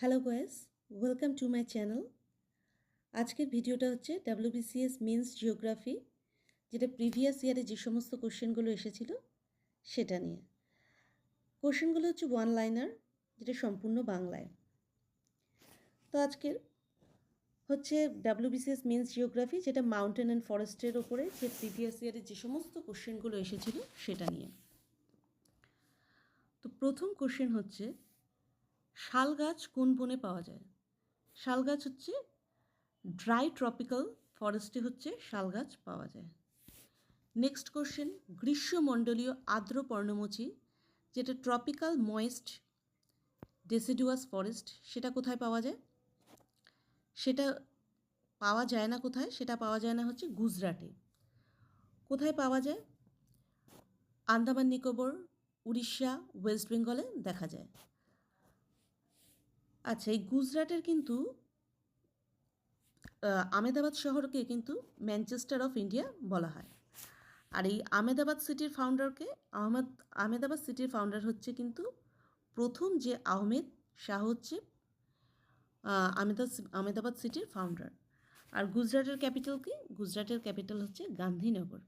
Hello boys welcome to my channel আজকের ভিডিওটা হচ্ছে ডাব্লিউবিসিএস মেন্স জিওগ্রাফি যেটা প্রিভিয়াস ইয়ারে যে সমস্ত কোশ্চেনগুলো এসেছিল, সেটা নিয়ে। কোশ্চেনগুলো হচ্ছে ওয়ান লাইনার যেটা সম্পূর্ণ বাংলায়। তো আজকের হচ্ছে ডাব্লিউবিসিএস মেন্স জিওগ্রাফি যেটা মাউন্টেন অ্যান্ড ফরেস্টের ওপরে যে প্রিভিয়াস ইয়ারে যে সমস্ত কোশ্চেনগুলো এসেছিল, সেটা নিয়ে। তো প্রথম কোশ্চেন হচ্ছে শাল গাছ কোন বনে পাওয়া যায়? শাল গাছ হচ্ছে ড্রাই ট্রপিক্যাল, ফরেস্টে হচ্ছে শাল গাছ পাওয়া যায়। নেক্সট কোশ্চেন, গ্রীষ্মমণ্ডলীয় আর্দ্র পর্ণমোচী, যেটা ট্রপিক্যাল ময়েস্ট ডেসিডুয়াস ফরেস্ট, সেটা কোথায় পাওয়া যায়? সেটা পাওয়া যায় না কোথায়? সেটা পাওয়া যায় না হচ্ছে গুজরাটে। কোথায় পাওয়া যায়? আন্দামান নিকোবর, উড়িষ্যা, ওয়েস্ট বেঙ্গলে দেখা যায়। আচ্ছা এই গুজরাটের কিন্তু আমেদাবাদ শহরকে কিন্তু ম্যানচেস্টার অফ ইন্ডিয়া বলা হয়। আর এই আমেদাবাদ সিটির ফাউন্ডারকে, আহমেদ আমেদাবাদ সিটির ফাউন্ডার হচ্ছে কিন্তু প্রথম যে আহমেদ শাহ হচ্ছে আমেদা আমেদাবাদ সিটির ফাউন্ডার। আর গুজরাটের ক্যাপিটাল কি? গুজরাটের ক্যাপিটাল হচ্ছে গান্ধীনগর।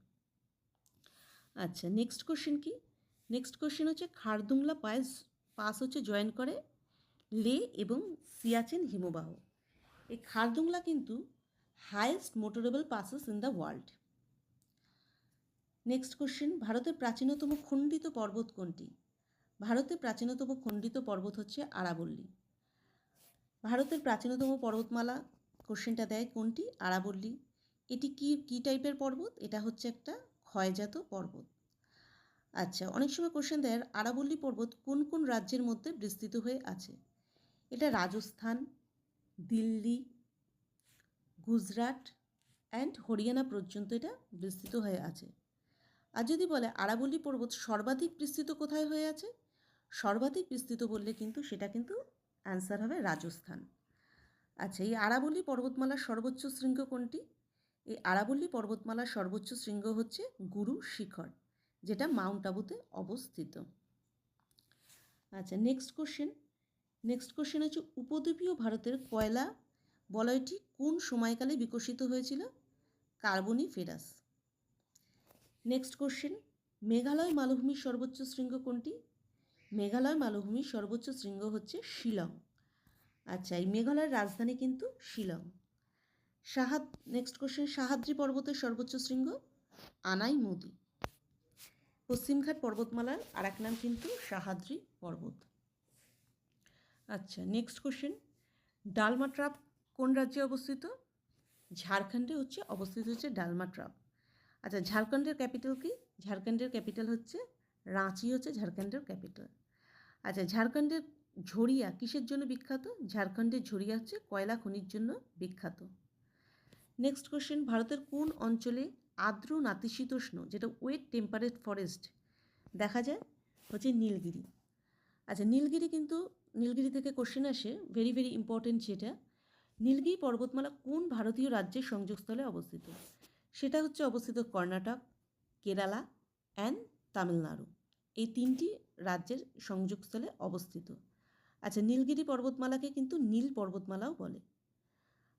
আচ্ছা নেক্সট কোশ্চেন কি? নেক্সট কোশ্চেন হচ্ছে, খারদুংলা পাস পাস হচ্ছে জয়েন করে লে এবং সিয়াচেন হিমবাহ। এই খারদুংলা কিন্তু highest motorable passes in the world next question ভারতের প্রাচীনতম খণ্ডিত পর্বত কোনটি? ভারতের প্রাচীনতম খণ্ডিত পর্বত হচ্ছে আরাবল্লী। ভারতের প্রাচীনতম পর্বতমালা কোশ্চেনটা দেয় কোনটি? আরাবল্লী। এটি কি, কী টাইপের পর্বত? এটা হচ্ছে একটা ক্ষয়জাত পর্বত। আচ্ছা অনেক সময় কোশ্চেন দেয় আরাবল্লী পর্বত কোন কোন রাজ্যের মধ্যে বিস্তৃত হয়ে আছে? এটা রাজস্থান, দিল্লি, গুজরাট অ্যান্ড হরিয়ানা পর্যন্ত এটা বিস্তৃত হয়ে আছে। আর যদি বলে আরাবল্লী পর্বত সর্বাধিক বিস্তৃত কোথায় হয়ে আছে? সর্বাধিক বিস্তৃত বললে কিন্তু সেটা কিন্তু অ্যান্সার হবে রাজস্থান। আচ্ছা এই আরাবল্লী পর্বতমালার সর্বোচ্চ শৃঙ্গ কোনটি? এই আরাবল্লী পর্বতমালার সর্বোচ্চ শৃঙ্গ হচ্ছে গুরু শিখর, যেটা মাউন্ট আবুতে অবস্থিত। আচ্ছা নেক্সট কোশ্চেন নেক্সট কোশ্চেন হচ্ছে, উপদ্বীপীয় ভারতের কয়লা বলয়টি কোন সময়কালে বিকশিত হয়েছিল? Carboniferous next question Meghalaya মালভূমির সর্বোচ্চ শৃঙ্গ কোনটি? মেঘালয় মালভূমির সর্বোচ্চ শৃঙ্গ হচ্ছে শিলং। আচ্ছা এই মেঘালয়ের রাজধানী কিন্তু শিলং। সাহাদ নেক্সট কোশ্চেন সাহাদ্রি পর্বতের সর্বোচ্চ শৃঙ্গ আনাই মোদি। পশ্চিমঘাট পর্বতমালার আর এক নাম কিন্তু সাহাদ্রি পর্বত। আচ্ছা নেক্সট কোশ্চেন ডালমা ট্রাপ কোন রাজ্যে অবস্থিত? ঝাড়খণ্ডে হচ্ছে, অবস্থিত হচ্ছে ডালমা ট্রাপ আচ্ছা ঝাড়খণ্ডের ক্যাপিটাল কি? ঝাড়খণ্ডের ক্যাপিটাল হচ্ছে, রাঁচি হচ্ছে ঝাড়খণ্ডের ক্যাপিটাল আচ্ছা ঝাড়খণ্ডের ঝরিয়া কিসের জন্য বিখ্যাত? ঝাড়খণ্ডের ঝরিয়া হচ্ছে কয়লা খনির জন্য বিখ্যাত। নেক্সট কোশ্চেন ভারতের কোন অঞ্চলে আর্দ্র নাতিশীতোষ্ণ, যেটা ওয়েট টেম্পারেট ফরেস্ট দেখা যায়? হচ্ছে নীলগিরি। আচ্ছা নীলগিরি কিন্তু নীলগিরি থেকে কোশ্চেন আসে ভেরি ভেরি ইম্পর্টেন্ট যেটা। নীলগিরি পর্বতমালা কোন ভারতীয় রাজ্যের সংযোগস্থলে অবস্থিত? সেটা হচ্ছে অবস্থিত কর্ণাটক, কেরালা অ্যান্ড তামিলনাড়ু। এই তিনটি রাজ্যের সংযোগস্থলে অবস্থিত। আচ্ছা নীলগিরি পর্বতমালাকে কিন্তু নীল পর্বতমালাও বলে।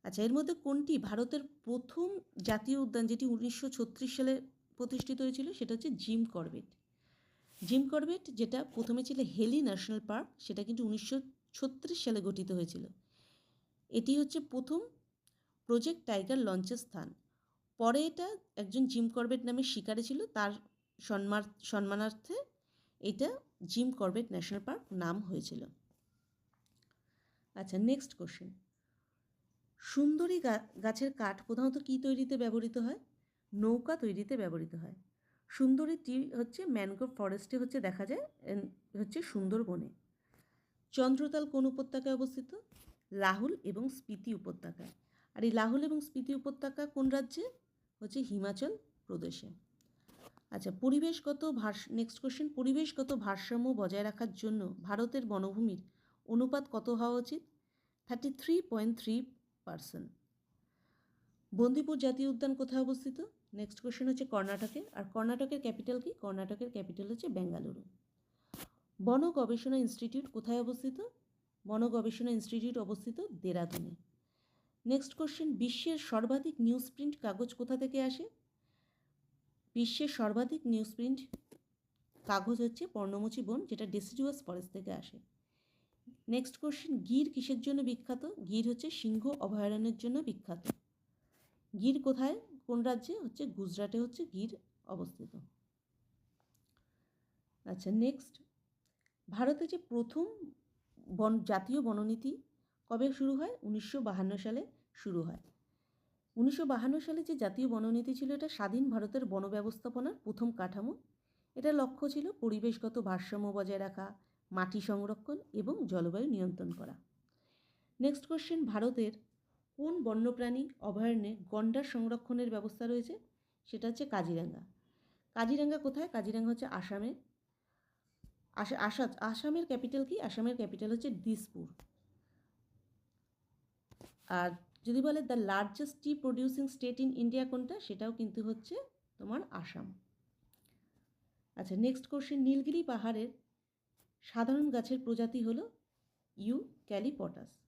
আচ্ছা এর মধ্যে কোনটি ভারতের প্রথম জাতীয় উদ্যান যেটি উনিশশো ছত্রিশ সালে প্রতিষ্ঠিত হয়েছিল? সেটা হচ্ছে জিম করবেট। জিম করবেট, যেটা প্রথমে ছিল হেলি ন্যাশনাল পার্ক, সেটা কিন্তু উনিশশো ছত্রিশ সালে গঠিত হয়েছিল। এটি হচ্ছে প্রথম প্রজেক্ট টাইগার লঞ্চের স্থান। পরে এটা একজন জিম করবেট নামে শিকারে ছিল, তার সম্মান সম্মানার্থে এটা জিম করবেট ন্যাশনাল পার্ক নাম হয়েছিল। আচ্ছা নেক্সট কোশ্চেন। সুন্দরী গাছের কাঠ প্রধানত কী তৈরিতে ব্যবহৃত হয়? নৌকা তৈরিতে ব্যবহৃত হয়। সুন্দরী টি হচ্ছে ম্যানগ্রোভ ফরেস্টে হচ্ছে দেখা যায় হচ্ছে সুন্দরবনে। চন্দ্রতাল কোন উপত্যকায় অবস্থিত? লাহুল এবং স্পিতি উপত্যকায়। আর এই লাহুল এবং স্পিতি উপত্যকা কোন রাজ্যে? হচ্ছে হিমাচল প্রদেশে। আচ্ছা পরিবেশগত ভারস নেক্সট কোশ্চেন পরিবেশগত ভারসাম্য বজায় রাখার জন্য ভারতের বনভূমির অনুপাত কত হওয়া উচিত? Thirty three point three percent Bandipur জাতীয় উদ্যান কোথায় অবস্থিত? নেক্সট কোশ্চেন হচ্ছে কর্ণাটকে আর কর্ণাটকের ক্যাপিটাল কি? কর্ণাটকের ক্যাপিটাল হচ্ছে বেঙ্গালুরু। বন গবেষণা ইনস্টিটিউট কোথায় অবস্থিত? বন গবেষণা ইনস্টিটিউট অবস্থিত দেরাদুনে। নেক্সট কোশ্চেন বিশ্বের সর্বাধিক নিউজ প্রিন্ট কাগজ কোথা থেকে আসে? বিশ্বের সর্বাধিক নিউজ প্রিন্ট কাগজ হচ্ছে পর্ণমোচী বন, যেটা ডেসিডুয়াস ফরেস্ট থেকে আসে। নেক্সট কোশ্চেন গির কিসের জন্য বিখ্যাত? গির হচ্ছে সিংহ অভয়ারণ্যের জন্য বিখ্যাত। গির কোথায়? কোন রাজ্যে? হচ্ছে গুজরাটে হচ্ছে গির অবস্থিত। আচ্ছা নেক্সট ভারতে যে প্রথম বন, জাতীয় বননীতি কবে শুরু হয়? উনিশশো বাহান্ন সালে শুরু হয়। উনিশশো বাহান্ন সালে যে জাতীয় বননীতি ছিল, এটা স্বাধীন ভারতের বন ব্যবস্থাপনার প্রথম কাঠামো। এটার লক্ষ্য ছিল পরিবেশগত ভারসাম্য বজায় রাখা, মাটি সংরক্ষণ এবং জলবায়ু নিয়ন্ত্রণ করা। নেক্সট কোশ্চেন ভারতের কোন বন্যপ্রাণী অভয়ারণ্যে গন্ডার সংরক্ষণের ব্যবস্থা রয়েছে? সেটা হচ্ছে কাজিরাঙ্গা। কাজিরাঙ্গা কোথায়? কাজিরাঙ্গা হচ্ছে আসামে। আসা আসা আসামের ক্যাপিটাল কি? আসামের ক্যাপিটাল হচ্ছে দিসপুর। আর যদি বলে the largest tea producing state in India কোনটা? সেটাও কিন্তু হচ্ছে তোমার আসাম। আচ্ছা নেক্সট কোশ্চেন। নীলগিরি পাহাড়ের সাধারণ গাছের প্রজাতি হলো eucalyptus.